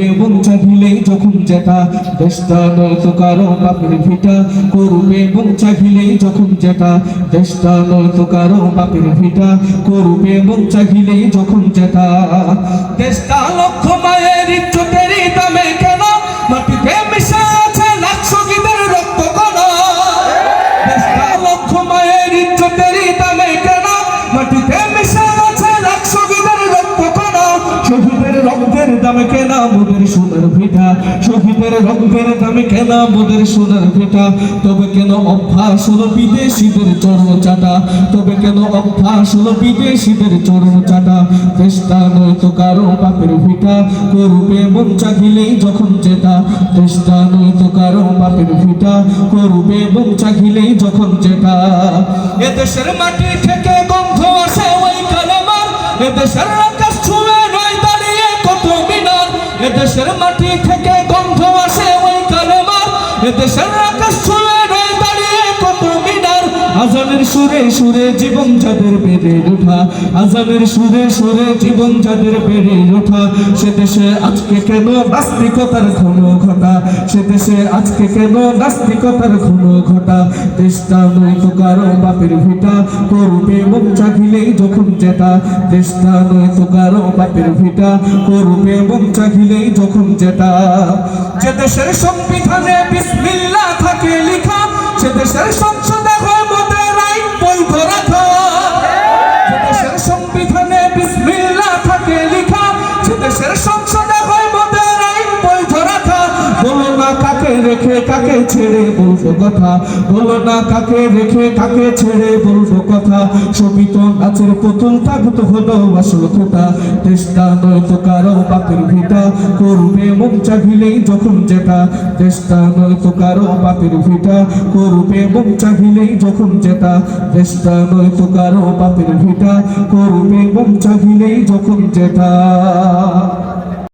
করবে এবং চাহিলেই যখন যেটা দেশটা নয়তো কারও, বাপের ভিটা করবে। এবং চাহিলেই যখন যেটা দেশটা নয়তো কারও, বাপের ভিটা করবে। এবং চাহিলেই যখন যেটা দেশটা লক্ষ মায়ের ইজ্জতেরই দামে কেন? মাটিতে মিশে আছে লাখ শহীদের রক্ত কণা। দেশটা লক্ষ মায়ের ইজ্জতেরই দামে কেন? মাটিতে মিশে শহীদের রক্তের দামে কেনা মোদের সোনার ভিটা, শহীদের রক্তের দামে কেনা মোদের সোনার ভিটা। তবে কেন অভ্যাস হলো বিদেশিদের চরম চাটা? তবে কেন অভ্যাস হলো বিদেশিদের চরম চাটা? দেশটা নয়তো কারও বাপের ভিটা। করবে মন চাহিলেই যখন যেটা। দেশটা নয়তো কারও বাপের ভিটা। করবে মন চাহিলেই যখন যেটা। এ দেশের মাটি থেকে গন্ধ আসে ওই কালেমার। এ দেশের মিনার এ মাটি থেকে গন্ধ আসে ওই কালেমার। এদেশের দেশের আকাশ ছুঁয়ে আজানের সুরে সুরে জীবন যাদের বেড়ে ওঠা, আজানের সুরে সুরে জীবন যাদের বেড়ে ওঠা, সে দেশে আজকে কেন নাস্তিকতার ঘন ঘটা? সে দেশে আজকে কেন নাস্তিকতার ঘন ঘটা? দেশটা নয়তো কারও বাপের ভিটা, করবে মন চাহিলেই যখন যেটা। দেশটা নয়তো কারও বাপের ভিটা, করবে মন চাহিলেই যখন যেটা। যে দেশের সংবিধানে বিসমিল্লাহ থাকে লেখা, সে দেশের সংসদে দেশের সংবিধানে বিসমিল্লাহ কাকে ছেড়ে বলব কথা। বলো না কাকে রেখে কাকে ছেড়ে বলব কথা। সবিত নাচের পুতুল থাকতো হলো আসল খোটা দেশটা নয়তো কারও বাপের ভিটা। করবে মন চাহিলেই যখন যেটা। দেশটা নয়তো কারও বাপের ভিটা। করবে মন চাহিলেই যখন যেটা। দেশটা নয়তো কারও বাপের ভিটা। করবে মন চাহিলেই যখন যেটা।